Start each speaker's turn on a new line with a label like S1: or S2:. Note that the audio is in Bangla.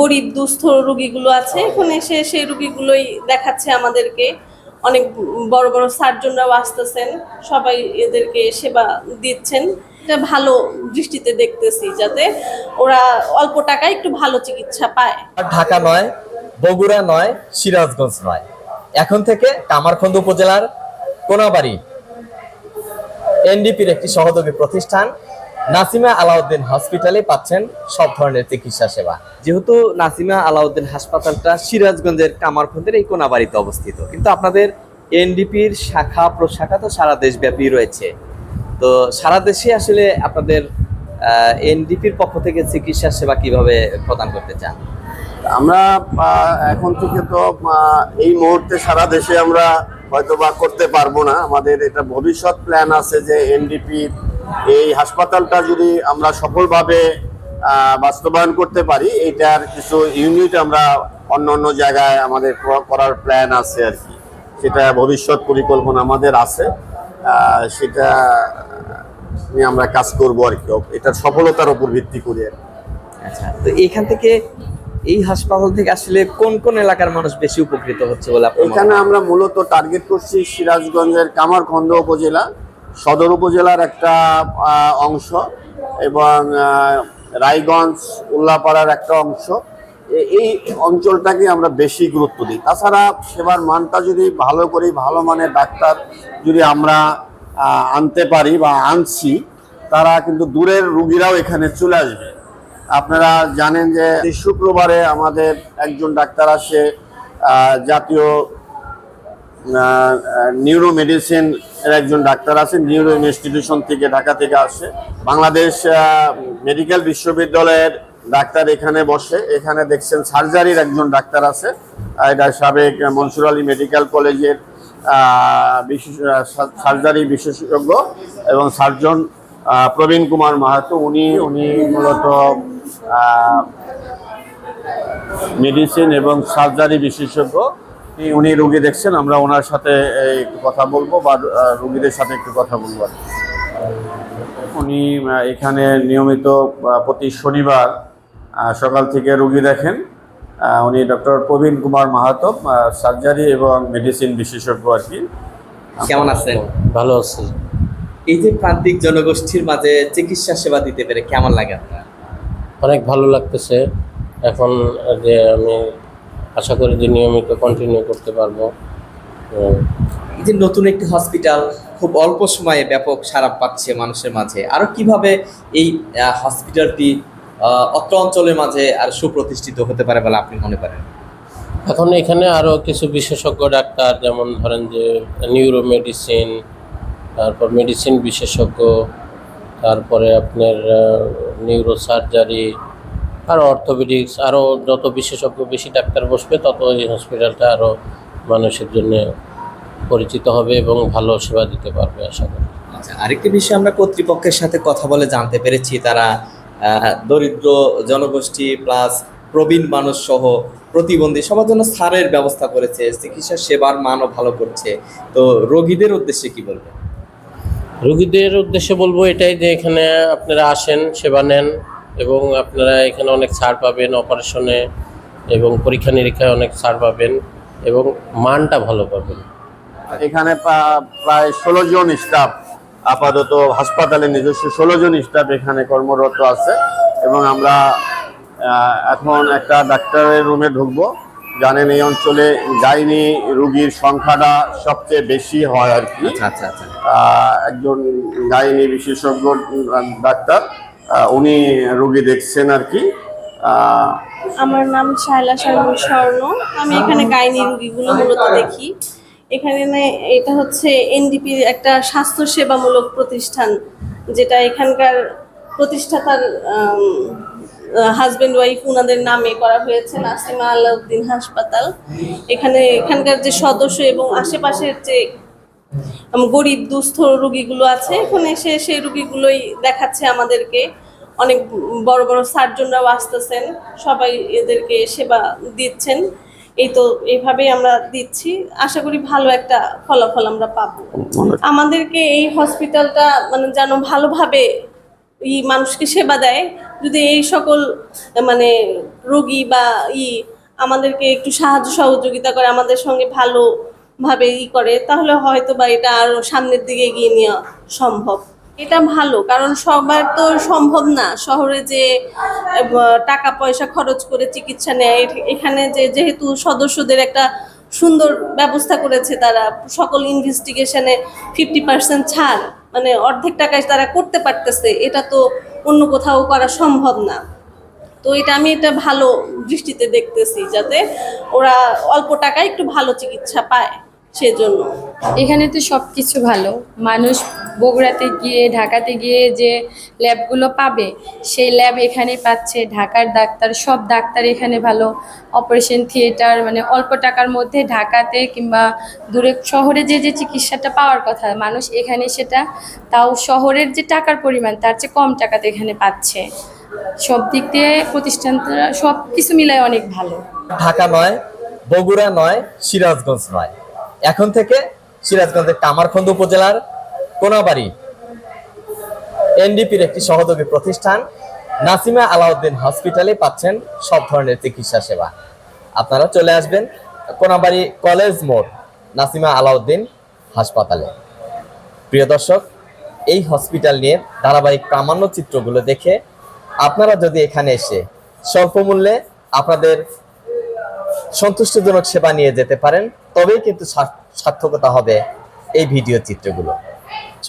S1: গরিব, দুস্থ রুগীগুলো আছে। এখানে এসে সেই রুগীগুলোই দেখাচ্ছে আমাদেরকে। অনেক বড় বড় সার্জনরাও আসতেছেন। সবাই এদেরকে সেবা দিচ্ছেন। এটা ভালো দৃষ্টিতে দেখতেছি যাতে ওরা অল্প টাকায় একটু ভালো চিকিৎসা পায়।
S2: ঢাকা নয়, বগুড়া নয়, সিরাজগঞ্জ নয়। এখন থেকে কামারখন্দ উপজেলার কোনাবাড়ি এনডিপির একটি সহযোগী প্রতিষ্ঠান নাসিমা আলাউদ্দিন হসপিটালে পাচ্ছেন সব ধরনের চিকিৎসা সেবা। যেহেতু নাসিমা আলাউদ্দিন হাসপাতালটা সিরাজগঞ্জের কামারখন্দের এই কোনাবাড়িতে অবস্থিত। কিন্তু আপনাদের এনডিপির শাখা প্রশাখা তো সারা দেশব্যাপী রয়েছে। তো সারা দেশে আসলে আপনাদের এনডিপির পক্ষ থেকে চিকিৎসা সেবা কীভাবে প্রদান করতে চান?
S3: আমরা এখন থেকে তো এই মুহূর্তে সারা দেশে আমরা হয়তো বা করতে পারব না। আমাদের এটা ভবিষ্যৎ প্ল্যান আছে যে এনডিপি এই হাসপাতালটা যদি আমরা সফলভাবে বাস্তবায়ন করতে পারি এইটার কিছু ইউনিট আমরা অন্য অন্য জায়গায় আমাদের করার প্ল্যান আছে আর কি। সেটা ভবিষ্যৎ পরিকল্পনা আমাদের আছে। সেটা নিয়ে আমরা কাজ করব আর কি। এটার সফলতার উপর ভিত্তি করে আর
S2: আচ্ছা তো এখান থেকে এই হাসপাতাল থেকে আসলে কোন কোন এলাকার মানুষ বেশি উপকৃত হচ্ছে বলে
S3: এখানে আমরা মূলত টার্গেট করছি সিরাজগঞ্জের কামারখন্দ উপজেলা। সদর উপজেলার একটা অংশ এবং রায়গঞ্জ উল্লাপাড়ার একটা অংশ। এই অঞ্চলটাকে আমরা বেশি গুরুত্ব দিই। তাছাড়া সেবার মানটা যদি ভালো করি, ভালো মানের ডাক্তার যদি আমরা আনতে পারি বা আনছি, তারা কিন্তু দূরের রুগীরাও এখানে চলে আসবে। আপনারা জানেন যে, শুক্রবারে আমাদের একজন ডাক্তার আসে জাতীয় নিউরো মেডিসিন এর একজন ডাক্তার আছেন নিউরো ইনস্টিটিউশন থেকে ঢাকা থেকে আসে বাংলাদেশ মেডিকেল বিশ্ববিদ্যালয়ের ডাক্তার এখানে বসে। এখানে দেখছেন সার্জারির একজন ডাক্তার আছে। এটা সাবেক মনসুর আলী মেডিকেল কলেজের সার্জারি বিশেষজ্ঞ এবং সার্জন প্রবীণ কুমার মাহাতো। উনি উনি মূলত মেডিসিন এবং সার্জারি বিশেষজ্ঞ। উনি- রুগী দেখছেন আমরা ওনার সাথে একটু কথা বলব বা রুগীদের সাথে একটু কথা বলব আর উনি এখানে নিয়মিত প্রতি শনিবার সকাল থেকে রুগী দেখেন। উনি ডক্টর প্রবীণ কুমার মাহাতো সার্জারি এবং মেডিসিন বিশেষজ্ঞ আর কি।
S2: কেমন আছেন?
S4: ভালো আছি।
S2: এই যে প্রান্তিক জনগোষ্ঠীর মাঝে চিকিৎসা সেবা দিতে পেরে কেমন লাগে আপনার?
S4: অনেক ভালো লাগতেছে। এখন যে আমি আশা করি যে নিয়মিত কন্টিনিউ করতে পারব।
S2: এই যে নতুন একটি হসপিটাল খুব অল্প সময়ে ব্যাপক সারা পাচ্ছে মানুষের মাঝে। আরও কীভাবে এই হসপিটালটি অত্র অঞ্চলের মাঝে আর সুপ্রতিষ্ঠিত হতে পারে বলে আপনি মনে করেন?
S4: এখন এখানে আরও কিছু বিশেষজ্ঞ ডাক্তার যেমন ধরেন যে নিউরো মেডিসিন তারপর মেডিসিন বিশেষজ্ঞ তারপরে আপনার নিউরো সার্জারি আর অর্থোপেডিক্স আরও যত বিশেষজ্ঞ বেশি ডাক্তার বসবে তত এই হসপিটালটা আরও মানুষের জন্য পরিচিত হবে এবং ভালো সেবা দিতে পারবে আশা করি।
S2: আচ্ছা আরেকটি বিষয় আমরা কর্তৃপক্ষের সাথে কথা বলে জানতে পেরেছি তারা দরিদ্র জনগোষ্ঠী প্লাস প্রবীণ মানুষ সহ প্রতিবন্ধী সবার জন্য সারের ব্যবস্থা করেছে চিকিৎসা সেবার মানও ভালো করছে। তো রোগীদের উদ্দেশ্যে কি বলবেন?
S4: রোগীদের উদ্দেশ্যে বলব এটাই যে এখানে আপনারা আসেন সেবা নেন এবং আপনারা এখানে অনেক ছাড় পাবেন অপারেশনে এবং পরীক্ষা নিরীক্ষায় অনেক ছাড় পাবেন এবং মানটা ভালো পাবেন।
S3: এখানে প্রা- প্রায় ষোলো জন স্টাফ আপাতত হাসপাতালে নিজস্ব ষোলো জন স্টাফ এখানে কর্মরত আছে এবং আমরা এখন একটা ডাক্তারের রুমে ঢুকবো। জানেন এই অঞ্চলে গাইনি রুগীর সংখ্যাটা সবচেয়ে বেশি হয় আর কি।
S2: আচ্ছা আচ্ছা আচ্ছা।
S3: একজন গাইনি বিশেষজ্ঞ ডাক্তার। উনি রোগী দেখছেন আর কি।
S1: আমার নাম শায়লা শারমিন স্বর্ণ। আমি এখানে গাইনি রুগীগুলো, মূলত দেখি। এখানে এটা হচ্ছে এনডিপির একটা স্বাস্থ্য সেবামূলক প্রতিষ্ঠান, যেটা এখানকার প্রতিষ্ঠাতার হাজবেন্ড ওয়াইফ ওনাদের নামে করা হয়েছে, নাসিমা আলাউদ্দিন হাসপাতাল। এখানে এখানকার যে সদস্য এবং আশেপাশের যে গরিব দুস্থ রুগীগুলো আছে। এখানে এসে সেই রুগীগুলোই দেখাচ্ছে আমাদেরকে। অনেক বড় বড় সার্জনরাও আসতেছেন। সবাই এদেরকে সেবা দিচ্ছেন। এই তো এইভাবেই আমরা দিচ্ছি। আশা করি ভালো একটা ফলাফল আমরা পাবো। আমাদেরকে এই হসপিটালটা মানে যেন ভালোভাবে ই মানুষকে সেবা দেয়। যদি এই সকল মানে রোগী বা ই আমাদেরকে একটু সাহায্য সহযোগিতা করে আমাদের সঙ্গে ভালোভাবে ই করে, তাহলে হয়তো বা এটা আরও সামনের দিকে এগিয়ে নেওয়া সম্ভব। এটা ভালো, কারণ সবার তো সম্ভব না শহরে যে টাকা পয়সা খরচ করে চিকিৎসা নেয়। এখানে যে, যেহেতু সদস্যদের একটা সুন্দর ব্যবস্থা করেছে তারা, সকল ইনভেস্টিগেশনে ফিফটি পার্সেন্ট ছাড় মানে অর্ধেক টাকায় তারা করতে পারতেছে, এটা তো অন্য কোথাও করা সম্ভব না। তো এটা আমি এটা ভালো দৃষ্টিতে দেখতেছি, যাতে ওরা অল্প টাকায় একটু ভালো চিকিৎসা পায়। সেজন্য।
S5: এখানে তো সব কিছু ভালো। মানুষ বগুড়াতে গিয়ে ঢাকাতে গিয়ে যে ল্যাবগুলো পাবে সেই ল্যাব এখানে পাচ্ছে। ঢাকার ডাক্তার সব ডাক্তার এখানে ভালো। অপারেশন থিয়েটার মানে অল্প টাকার মধ্যে ঢাকাতে কিংবা দূরে শহরে যে যে চিকিৎসাটা পাওয়ার কথা মানুষ এখানে সেটা তাও শহরের যে টাকার পরিমাণ তার চেয়ে কম টাকাতে এখানে পাচ্ছে। সব দিক দিয়ে প্রতিষ্ঠানটা সব কিছু মিলায় অনেক ভালো।
S2: ঢাকা নয় বগুড়া নয় সিরাজগঞ্জ নয়। এখন থেকে সিরাজগঞ্জের কামারখন্দ উপজেলার কোনাবাড়ি এনডিপির একটি সহযোগী প্রতিষ্ঠান নাসিমা আলাউদ্দিন হসপিটালে পাচ্ছেন সব ধরনের চিকিৎসা সেবা। আপনারা চলে আসবেন কোনাবাড়ি কলেজ মোড় নাসিমা আলাউদ্দিন হাসপাতালে। প্রিয় দর্শক, এই হসপিটাল নিয়ে ধারাবাহিক প্রামাণ্য চিত্রগুলো দেখে আপনারা যদি এখানে এসে স্বল্প মূল্যে আপনাদের সন্তুষ্টজনক সেবা নিয়ে যেতে পারেন তবেই কিন্তু সার্থকতা হবে এই ভিডিও চিত্রগুলো।